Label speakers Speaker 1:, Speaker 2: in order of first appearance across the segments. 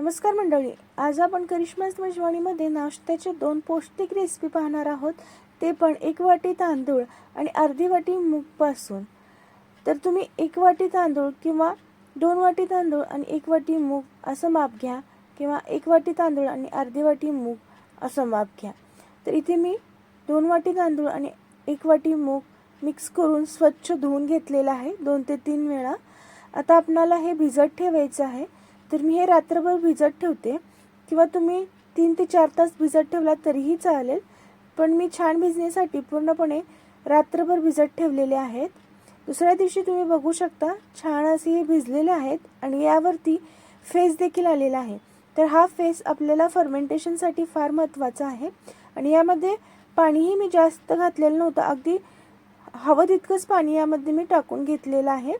Speaker 1: नमस्कार मंडळी आज आपण करिश्मास मेजवानीमध्ये नाश्त्याचे दोन पौष्टिक रेसिपी पाहणार आहोत. ते पण एक वाटी तांदूळ आणि अर्धी वाटी मूगपासून तर तुम्ही एक वाटी तांदूळ किंवा दोन वाटी तांदूळ आणि एक वाटी मूग असं माप घ्या किंवा एक वाटी तांदूळ आणि अर्धी वाटी मूग असं माप घ्या. तर इथे मी दोन वाटी तांदूळ आणि एक वाटी मूग मिक्स करून स्वच्छ धुवून घेतलेलं आहे दोन ते तीन वेळा. आता आपणाला हे भिजत ठेवायचं आहे. तर मी हे रात्रभर भिजत ठेवते. किंवा तुम्ही तीन ते चार तास भिजत ठेवला तरीही चालेल. पण मी छान भिजण्यासाठी पूर्णपणे रात्रभर भिजत ठेवलेले आहेत. दुसऱ्या दिवशी तुम्ही बघू शकता छान असे हे भिजलेले आहेत आणि यावरती फेस देखील आलेला आहे. तर हा फेस आपल्याला फर्मेंटेशनसाठी फार महत्त्वाचा आहे. आणि यामध्ये पाणीही मी जास्त घातलेलं नव्हतं. अगदी हवं तितकंच पाणी यामध्ये मी टाकून घेतलेलं आहे.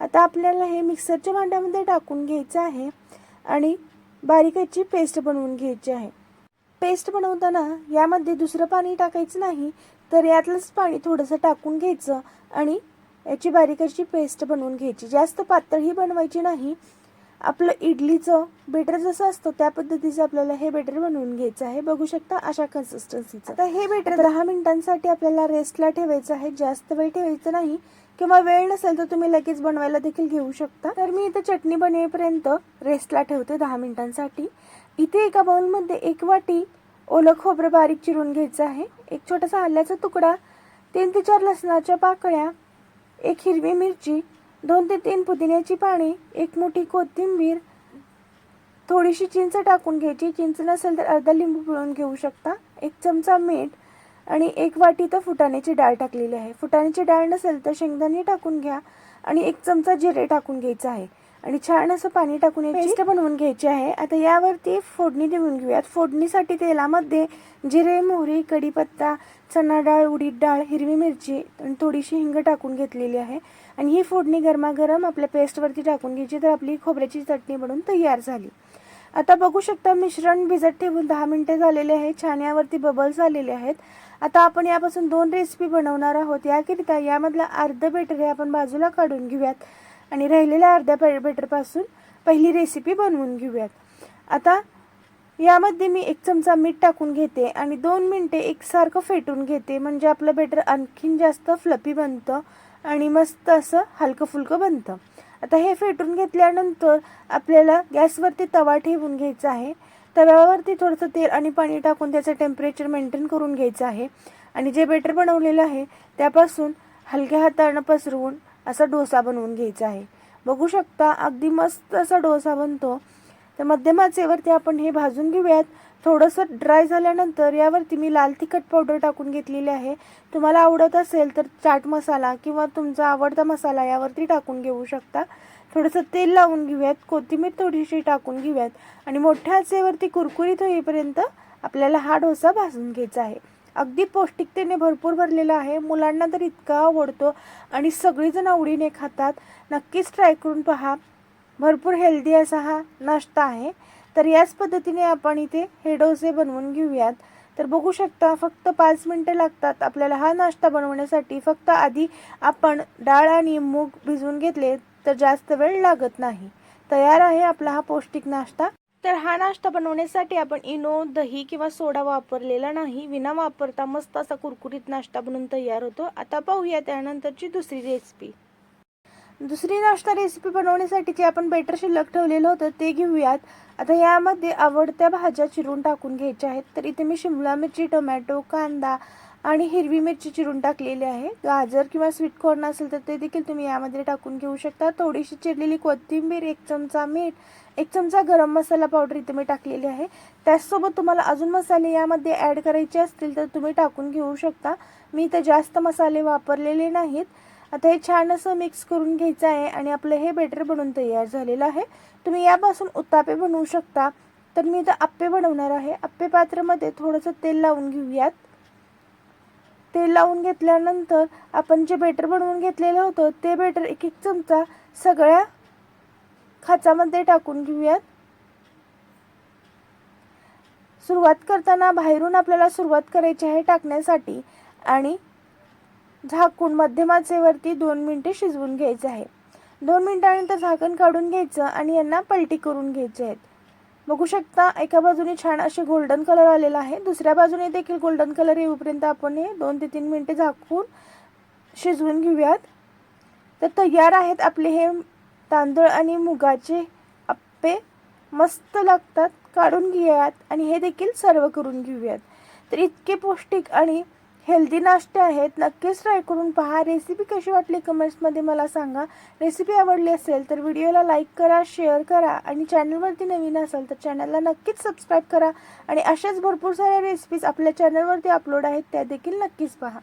Speaker 1: आता आपल्याला हे मिक्सरच्या भांड्यामध्ये टाकून घ्यायचं आहे आणि बारीकाची पेस्ट बनवून घ्यायची आहे. पेस्ट बनवताना यामध्ये दुसरं पाणी टाकायचं नाही तर यातलंच पाणी थोडंसं टाकून घ्यायचं आणि याची बारीकाची पेस्ट बनवून घ्यायची. जास्त पातळही बनवायची नाही आपलं इडलीचं बेटर जसं असतं त्या पद्धतीचं आपल्याला हे बेटर बनवून घ्यायचं आहे. बघू शकता अशा कन्सिस्टन्सीचं आता हे बेटर दहा मिनिटांसाठी आपल्याला रेस्टला ठेवायचं आहे. जास्त वेळ ठेवायचं नाही किंवा वेळ नसेल तर तुम्ही लगेच बनवायला देखील घेऊ शकता. तर मी इथे चटणी बनवेपर्यंत रेस्टला ठेवते दहा मिनिटांसाठी. इथे एका बाउलमध्ये एक वाटी ओलं खोबरं बारीक चिरून घ्यायचं आहे. एक छोटासा आल्याचा तुकडा तीन ते चार लसणाच्या पाकळ्या एक हिरवी मिरची दोन ते तीन पुदिन्याची पाने एक मोठी कोथिंबीर थोडीशी चिंच टाकून घ्यायची. चिंच नसेल तर अर्धा लिंबू पिळून घेऊ शकता. एक चमचा मीठ आणि एक वाटी तर फुटाण्याची डाळ टाकलेली आहे. फुटाण्याची डाळ नसेल तर शेंगदाणे टाकून घ्या आणि एक चमचा जिरे टाकून घ्यायचं आहे. आणि छान असं पाणी टाकून पेस्ट बनवून घ्यायची आहे. आता यावरती फोडणी देऊन घेऊयात. फोडणीसाठी तेलामध्ये जिरे मोहरी कढीपत्ता चणा डाळ उडीद डाळ हिरवी मिरची आणि थोडीशी हिंग टाकून घेतलेली आहे. आणि ही फोडणी गरमागरम आपल्या पेस्टवरती टाकून घ्यायची तर आपली खोबऱ्याची चटणी बनवून तयार झाली. आता बघू शकता मिश्रण भिजत ठेवून दहा मिनिटे झालेले आहे. छान यावरती बबल्स आलेले आहेत. आता आपण यापासून दोन रेसिपी बनवणार आहोत. याकरिता यामधला अर्ध बेटर हे आपण बाजूला काढून घेऊयात. आणि राहिलेल्या अर्ध्या पे बेटरपासून पहिली रेसिपी बनवून घेऊयात. आता यामध्ये मी एक चमचा मीठ टाकून घेते आणि दोन मिनटे एकसारखं फेटून घेते. म्हणजे आपलं बेटर आणखीन जास्त फ्लपी बनतं आणि मस्त असं हलकं फुलकं बनतं. आता हे फेटून घेतल्यानंतर आपल्याला गॅसवरती तवा ठेवून घ्यायचा आहे. तव्यावरती थोडंसं तेल आणि पाणी टाकून त्याचं टेम्परेचर मेंटेन करून घ्यायचं आहे. आणि जे बेटर बनवलेलं आहे त्यापासून हलक्या हातानं पसरवून असा डोसा बनवून घ्यायचा आहे. बघू शकता अगदी मस्त असा डोसा बनतो. तर मध्यम आचेवरती आपण हे भाजून घेऊयात. थोडंसं ड्राय झाल्यानंतर यावरती मी लाल तिखट पावडर टाकून घेतलेली आहे. तुम्हाला आवडत असेल तर चाट मसाला किंवा तुमचा आवडता मसाला यावरती टाकून घेऊ शकता. थोडंसं तेल लावून घेऊयात. कोथिंबीर थोडीशी टाकून घेऊयात. आणि मोठ्या आचेवरती कुरकुरीत होईपर्यंत आपल्याला हा डोसा भाजून घ्यायचा आहे. अगदी पौष्टिकतेने भरपूर भरलेला आहे. मुलांना तर इतका आवडतो. आणि सगळीजण आवडीने खातात. नक्कीच ट्राय करून पहा. भरपूर हेल्दी असा हा नाश्ता आहे. तर याच पद्धतीने आपण इथे हे डोसे बनवून घेऊयात. तर बघू शकता फक्त पाच मिनटं लागतात. आपल्याला हा नाश्ता बनवण्यासाठी फक्त आधी आपण डाळ आणि मूग भिजवून घेतले तर जास्त वेळ लागत नाही. तयार आहे आपला हा पौष्टिक नाश्ता. तर हा नाश्ता बनवण्यासाठी आपण इनो दही किंवा सोडा वापरलेला नाही. विना वापरता मस्त असा कुरकुरीत नाश्ता बनवून तयार होतो. आता पाहूया त्यानंतरची दुसरी रेसिपी दुसरी नाश्ता रेसिपी बनवण्यासाठी जे आपण बेटर शिल्लक ठेवलेलं होतं ते घेऊयात. आता यामध्ये आवडत्या भाज्या चिरून टाकून घ्यायच्या आहेत. तर इथे मी शिमला मिरची टोमॅटो कांदा आणि हिरवी मिरची चिरून टाकलेली आहे. गाजर किंवा स्वीट कॉर्न असेल तर ते देखील तुम्ही यामध्ये टाकून घेऊ शकता. थोडीशी चिरलेली कोथिंबीर एक चमचा मीठ एक चमचा गरम मसाला पावडर इथे मी टाकलेली आहे. त्याचसोबत तुम्हाला अजून मसाले यामध्ये ॲड करायचे असतील तर तुम्ही टाकून घेऊ शकता. मी इथे जास्त मसाले वापरलेले नाहीत. आता हे छान असं मिक्स करून घ्यायचं आहे आणि आपलं हे बेटर बनून तयार झालेलं आहे. तुम्ही यापासून उत्तापे बनवू शकता. तर मी इथं आप्पे बनवणार आहे. आप्पे पात्रामध्ये थोडंसं तेल लावून घेऊयात. ते लावून घेतल्यानंतर आपण जे बेटर बनवून घेतलेलं होतं ते बेटर एक एक चमचा सगळ्या खाचामध्ये टाकून घेऊयात. सुरुवात करताना बाहेरून आपल्याला सुरुवात करायची आहे टाकण्यासाठी आणि झाकून मध्यमाचेवरती दोन मिनटे शिजवून घ्यायचे आहे. दोन मिनटानंतर झाकण काढून घ्यायचं आणि यांना पलटी करून घ्यायचे आहेत. बघू शकता एका बाजूने छान असे गोल्डन कलर आलेला आहे. दुसऱ्या बाजूने देखील गोल्डन कलर येऊपर्यंत आपण हे दोन ते तीन मिनटे झाकून शिजवून घेऊयात. तर तयार आहेत आपले हे तांदूळ आणि मुगाचे आप्पे. मस्त लागतात काढून घेऊयात आणि हे देखील सर्व करून घेऊयात. तर इतके पौष्टिक आणि हेल्दी नाश्ते आहेत. नक्कीच ट्राय करून पहा. रेसिपी कशी वाटली कमेंट्समध्ये मला सांगा. रेसिपी आवडली असेल तर व्हिडिओला लाईक करा शेअर करा आणि चॅनलवरती नवीन असाल तर चॅनलला नक्कीच सबस्क्राईब करा. आणि अशाच भरपूर साऱ्या रेसिपीज आपल्या चॅनलवरती अपलोड आहेत त्या देखील नक्कीच पहा.